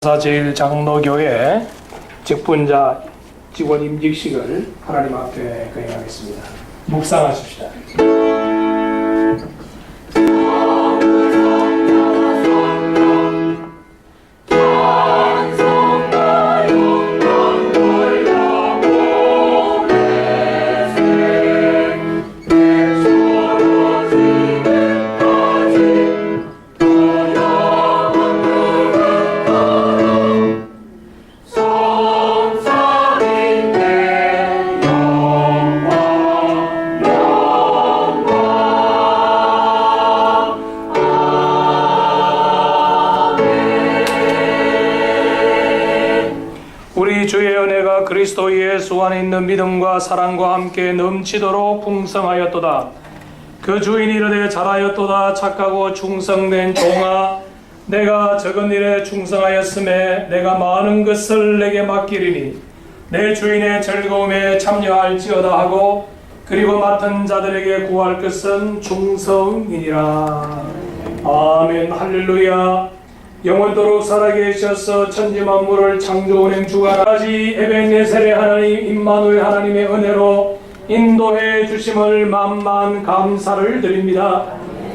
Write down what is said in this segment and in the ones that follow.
사제일장로교회 직분자 직원 임직식을 하나님 앞에 거행하겠습니다. 묵상하십시다. 주의 은혜가 그리스도 예수 안에 있는 믿음과 사랑과 함께 넘치도록 풍성하였도다. 그 주인이 이르되 잘하였도다. 착하고 충성된 종아 내가 적은 일에 충성하였음에 내가 많은 것을 내게 맡기리니 내 주인의 즐거움에 참여할지어다 하고 그리고 맡은 자들에게 구할 것은 충성이니라. 아멘. 할렐루야 영원토록 살아계셔서 천지 만물을 창조운행 주가라지 에벤네셀의 하나님 임마누엘 하나님의 은혜로 인도해 주심을 만만 감사를 드립니다.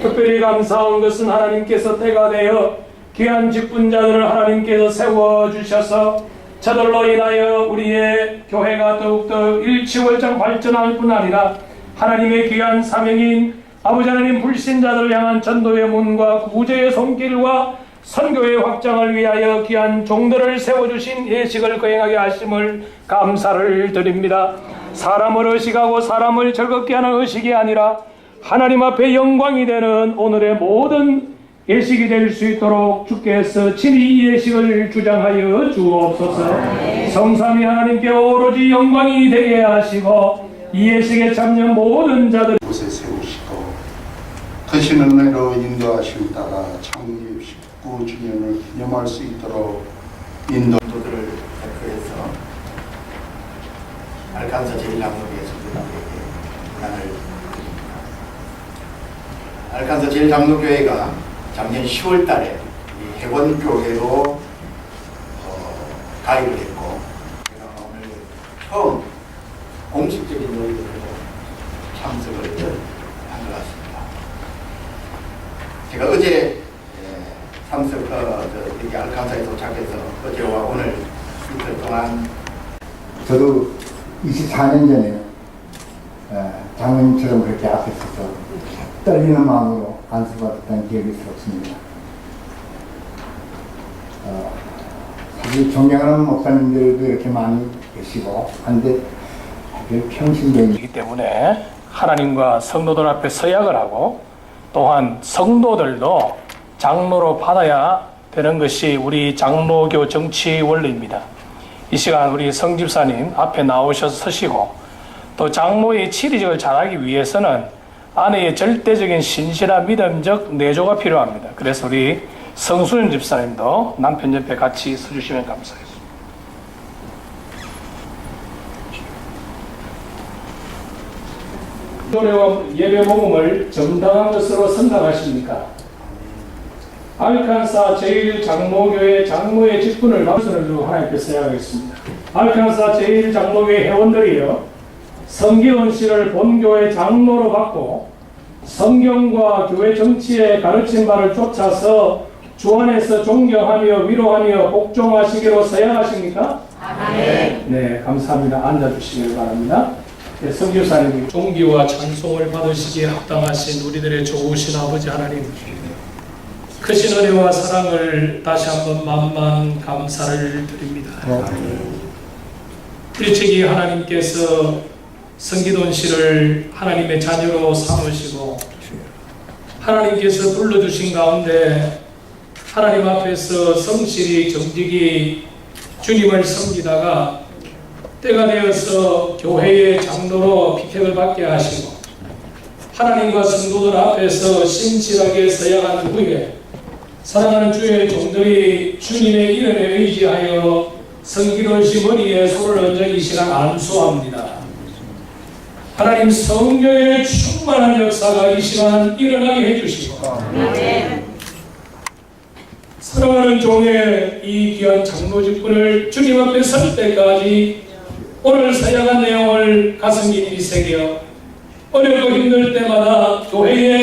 특별히 감사한 것은 하나님께서 때가 되어 귀한 직분자들을 하나님께서 세워 주셔서 저들로 인하여 우리의 교회가 더욱더 일치월장 발전할 뿐 아니라 하나님의 귀한 사명인 아버지 하나님 불신자들을 향한 전도의 문과 구제의 손길과 선교의 확장을 위하여 귀한 종들을 세워주신 예식을 거행하게 하심을 감사를 드립니다. 사람을 의식하고 사람을 즐겁게 하는 의식이 아니라 하나님 앞에 영광이 되는 오늘의 모든 예식이 될 수 있도록 주께서 친히 예식을 주장하여 주옵소서 성삼위 하나님께 오로지 영광이 되게 하시고 이 예식에 참여 모든 자들 곳에 세우시고 크신 은혜로 인도하시다가 참 15주년을 기념할 수 있도록 인도들을 대표해서 알칸서 제1장로교회 성도들에게 문안을 드립니다. 알칸서 제1장로교회가 작년 10월 달에 해원교회로 어, 가입을 했고 제가 오늘 처음 공식적인 논의로 참석을 한 것 같습니다. 제가 어제 참석 어, 저, 여기 알칸사에 도착해서 어제와 오늘 이틀 동안 저도 24년 전에 어, 장로님처럼 그렇게 앞에 서서 떨리는 마음으로 안수받았던 기억이 있었습니다. 어, 사실 존경하는 목사님들도 이렇게 많이 계시고 한데 그 평신도이 이기 때문에 하나님과 성도들 앞에 서약을 하고 또한 성도들도 장로로 받아야 되는 것이 우리 장로교 정치 원리입니다. 이 시간 우리 성집사님 앞에 나오셔서 서시고 또 장로의 치리직을 잘하기 위해서는 아내의 절대적인 신실한 믿음적 내조가 필요합니다. 그래서 우리 성수연 집사님도 남편 옆에 같이 서주시면 감사하겠습니다. 노래와 예배 모금을 정당한 것으로 선당하십니까? 알칸사 제1장로교회 장로의 직분을 말씀을 두고 하나님께 서야하겠습니다. 알칸사 제1장로교회 회원들이여 성기원 씨를 본교회 장로로 받고 성경과 교회 정치의 가르친 바를 쫓아서 주 안에서 존경하며 위로하며 복종하시기로 서야하십니까? 네, 감사합니다. 앉아주시길 바랍니다. 네, 성교사님 종기와 찬송을 받으시기에 합당하신 우리들의 좋으신 아버지 하나님 크신 은혜와 사랑을 다시 한번 만만 감사를 드립니다. 일찍이 하나님께서 성기돈 씨를 하나님의 자녀로 삼으시고 하나님께서 불러주신 가운데 하나님 앞에서 성실히 정직히 주님을 섬기다가 때가 되어서 교회의 장로로 피택을 받게 하시고 하나님과 성도들 앞에서 신실하게 서야한 후에 사랑하는 주의 종들이 주님의 이름에 의지하여 성기론 씨 머리에 손을 얹어 이 시간 안수합니다. 하나님 성령의 충만한 역사가 이 시간 일어나게 해주시고 사랑하는 종의 이 귀한 장로 직분을 주님 앞에 설 때까지 오늘 사양한 내용을 가슴 깊이 새겨 어렵고 힘들 때마다 교회에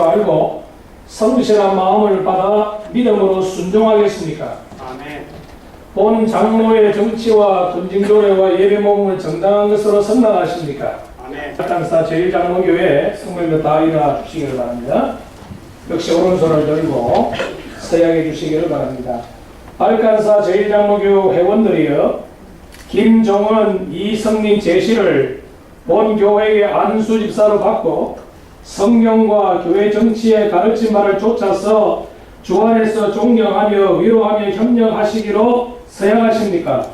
알고 성실한 마음을 받아 믿음으로 순종하겠습니까? 아멘. 본 장로의 정치와 군징조례와 예배 모금을 정당한 것으로 선언하십니까? 아멘. 박강사 제일장로교회 성명도 다 일어나 주시기를 바랍니다. 역시 오른손을 들고 서양해 주시기를 바랍니다. 알칸사 제일장로교 회원들이여 김종은 이성민 제시를 본 교회의 안수 집사로 받고 성경과 교회 정치의 바를 쫓아서 주 안에서 존경하며 위로하며 협력하시기로 서양하십니까?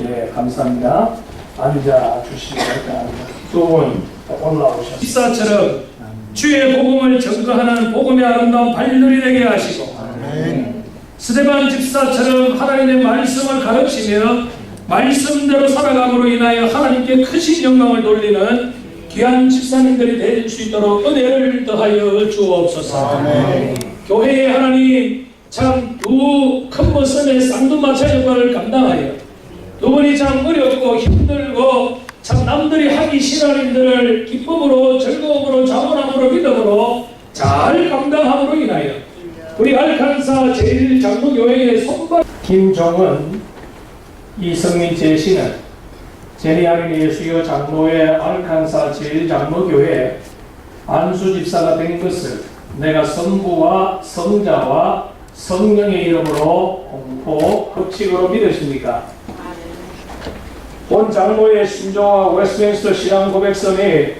예, 감사합니다. 앉아 주시기 바랍니다. 두분 올라오셔서 집사처럼 주의 복음을 증거하는 복음의 아름다운 발들이 되게 하시고 스테반 집사처럼 하나님의 말씀을 가르치며 말씀대로 살아감으로 인하여 하나님께 크신 영광을 돌리는 귀한 집사님들이 될 수 있도록 은혜를 더하여 주옵소서. 교회의 하나님 참 두 큰 모습의 쌍두마차 역할을 감당하여 두 분이 참 어렵고 힘들고 참 남들이 하기 싫어하는 일들을 기쁨으로 즐거움으로 자원함으로 믿음으로 잘 감당함으로 인하여 우리 알칸사 제일장로교회의 손발 김종은 이성민 제시는 제리아린 예수교 장로의 알칸사 제일장로교회 안수 집사가 된 것을 내가 성부와 성자와 성령의 이름으로 공포 흑칙으로 믿으십니까? 본 장로의 신조와 웨스트민스터 신앙 고백서에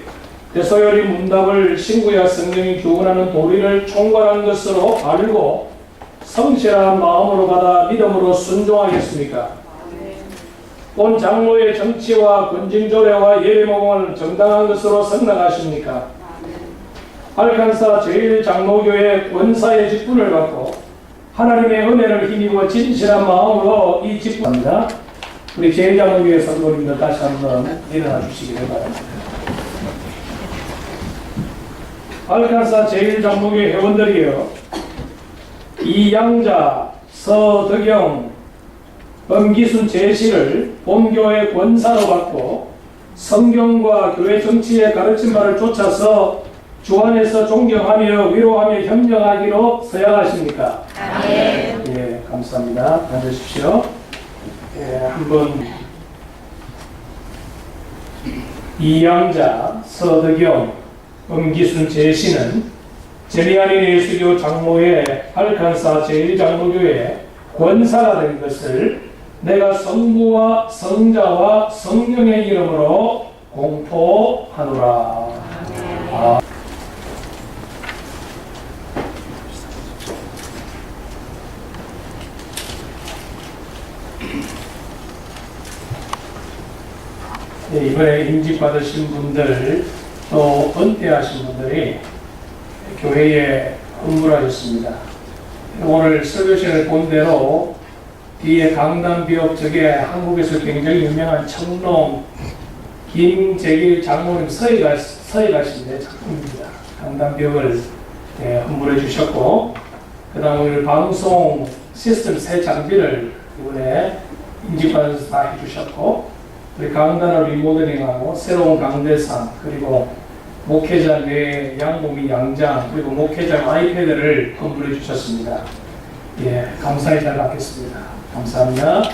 대소열이 문답을 신구약 성령이 교훈하는 도리를 총괄한 것으로 알고 성실한 마음으로 받아 믿음으로 순종하겠습니까? 본 장로의 정치와 군진조례와 예배모범을 정당한 것으로 선언하십니까? 알칸사 제일장로교회 원사의 직분을 받고 하나님의 은혜를 힘입어 진실한 마음으로 이 직분합니다. 우리 제일장로교회 성도님들 다시 한번 일어나 주시기를 바랍니다. 알칸사 제일장로교회 회원들이여 이양자, 서덕영, 엄기순 제시를 본교회 권사로 받고 성경과 교회 정치의 가르친 바를 쫓아서 주 안에서 존경하며 위로하며 협력하기로 서약하십니까? 예, 감사합니다. 앉으십시오. 예, 한번 이양자, 서덕영, 엄기순 제시는 제리아닌 예수교 장로의 알칸사 제일장로교회 권사가 된 것을 내가 성부와 성자와 성령의 이름으로 공포하노라. 아. 네, 이번에 임직 받으신 분들 또 은퇴하신 분들이 교회에 헌물하셨습니다. 오늘 설교 시간에 본 대로 뒤에 강남 비업 쪽에 한국에서 굉장히 유명한 청롱 김재길 장모님 서희가 서희가신데 작품입니다. 비업을 예, 헌물해 주셨고 그 다음 오늘 방송 시스템 새 장비를 이번에 인직받아서 다 해주셨고 우리 강단을 리모델링하고 새로운 강대상 그리고 목회자 내 양복이 양장 그리고 목회자 아이패드를 건물해 주셨습니다. 예, 감사히 잘 받겠습니다. 감사합니다.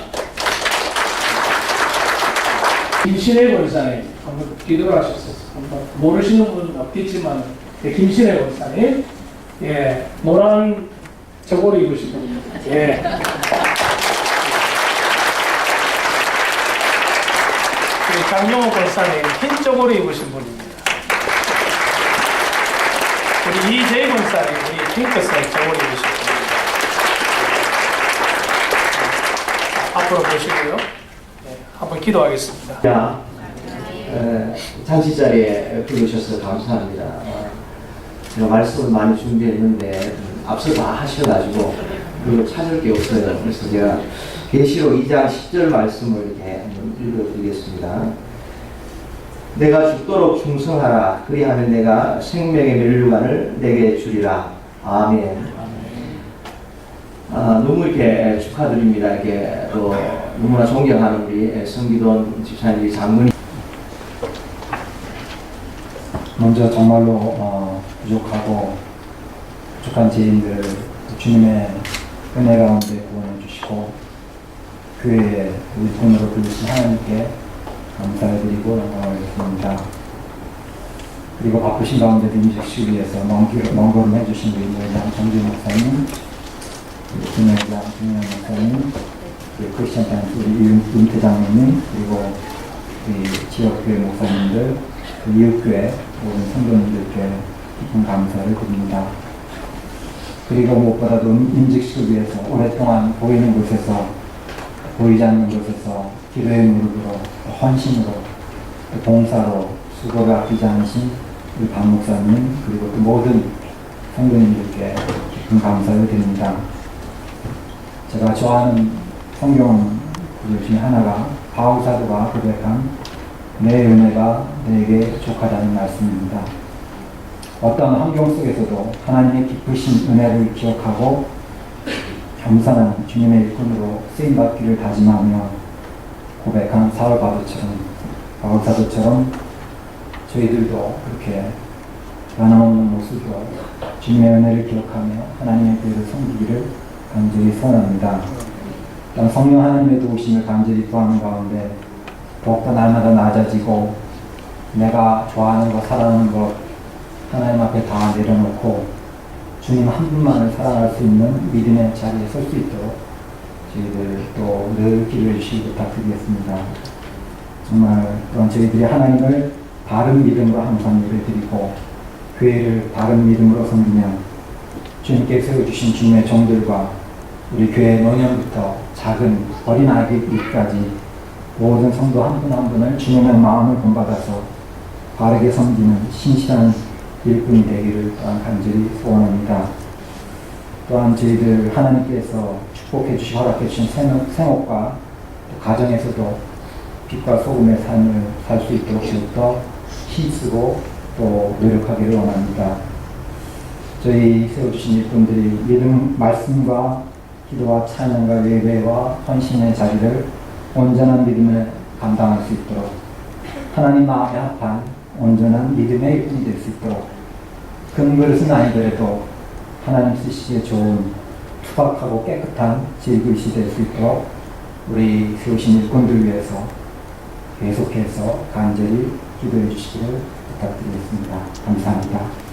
김신혜 권사님 한번 기도를 하셨어요. 한번 모르시는 분은 없겠지만 예, 김신혜 권사님 예, 노란 저고를 입으신 분입니다. 예. 예, 장용호 권사님 흰 저고를 입으신 분입니다. 우리 이재희 목사님, 우리 핑크색 저울이 주시고 앞으로 보시고요. 네, 한번 기도하겠습니다. 자, 에, 잔치자리에 부르셔서 감사합니다. 어, 제가 말씀을 많이 준비했는데 음, 앞서 다 하셔가지고 그리고 찾을 게 없어요. 그래서 제가 계시록 2장 10절 말씀을 이렇게 읽어드리겠습니다. 내가 죽도록 충성하라. 그리하면 내가 생명의 멸류관을 내게 주리라. 아멘. 아, 너무 이렇게 축하드립니다. 이렇게 또 너무나 존경하는 우리 성기돈 집사님 장모님. 먼저 정말로 어, 부족하고 부족한 죄인들 주님의 은혜 가운데 구원해 주시고 교회에 우리 돈으로 불리신 하나님께 감사를 드리고 영광을 드립니다. 그리고 바쁘신 가운데도 임직식 위해서 먼, 길, 먼 걸음 해주신 우리 모회장 정재 목사님, 김현 목사님, 그리고 크리스천 타임스 우리 임- 임태 장로님, 그리고 지역교회 목사님들, 그 이웃교회 모든 성도님들께 깊은 감사를 드립니다. 그리고 무엇보다도 임직식을 위해서 오랫동안 보이는 곳에서 보이지 않는 곳에서 기도의 무릎으로 또 헌신으로 또 봉사로 수고를 아끼지 않으신 우리 박 목사님 그리고 또 모든 성도님들께 깊은 감사를 드립니다. 제가 좋아하는 성경 그 중에 하나가 바울 사도가 고백한 내 은혜가 내게 족하다는 말씀입니다. 어떤 환경 속에서도 하나님의 기쁘신 은혜를 기억하고 겸손한 주님의 일꾼으로 쓰임받기를 다짐하며 고백한 사울 바도처럼 바울사도처럼 저희들도 그렇게 변함없는 모습으로 주님의 은혜를 기억하며 하나님의 교회를 섬기기를 간절히 소원합니다. 성령 하나님의 도우심을 간절히 구하는 가운데 더욱더 날마다 낮아지고 내가 좋아하는 것, 사랑하는 것 하나님 앞에 다 내려놓고 주님 한 분만을 사랑할 수 있는 믿음의 자리에 설 수 있도록 저희들 또 늘 기도해 주시기 부탁드리겠습니다. 정말 또한 저희들이 하나님을 바른 믿음으로 항상 예배드리고 교회를 바른 믿음으로 섬기면 주님께 세워주신 주님의 종들과 우리 교회 노년부터 작은 어린 아기까지 모든 성도 한분한 분을 주님의 마음을 본받아서 바르게 섬기는 신실한 일꾼이 되기를 또한 간절히 소원합니다. 또한 저희들 하나님께서 축복해 주시고 허락해 주신 생업, 생업과 또 가정에서도 빛과 소금의 삶을 살 수 있도록 더욱더 힘쓰고 또 노력하기를 원합니다. 저희 세워주신 일꾼들이 믿음 말씀과 기도와 찬양과 예배와 헌신의 자리를 온전한 믿음을 감당할 수 있도록 하나님 마음에 합한 온전한 믿음의 일꾼이 될 수 있도록 큰 그릇은 아니더라도 하나님 쓰시기에 좋은 투박하고 깨끗한 질그릇이 될 수 있도록 우리 세우신 일꾼들 위해서 계속해서 간절히 기도해 주시기를 부탁드리겠습니다. 감사합니다.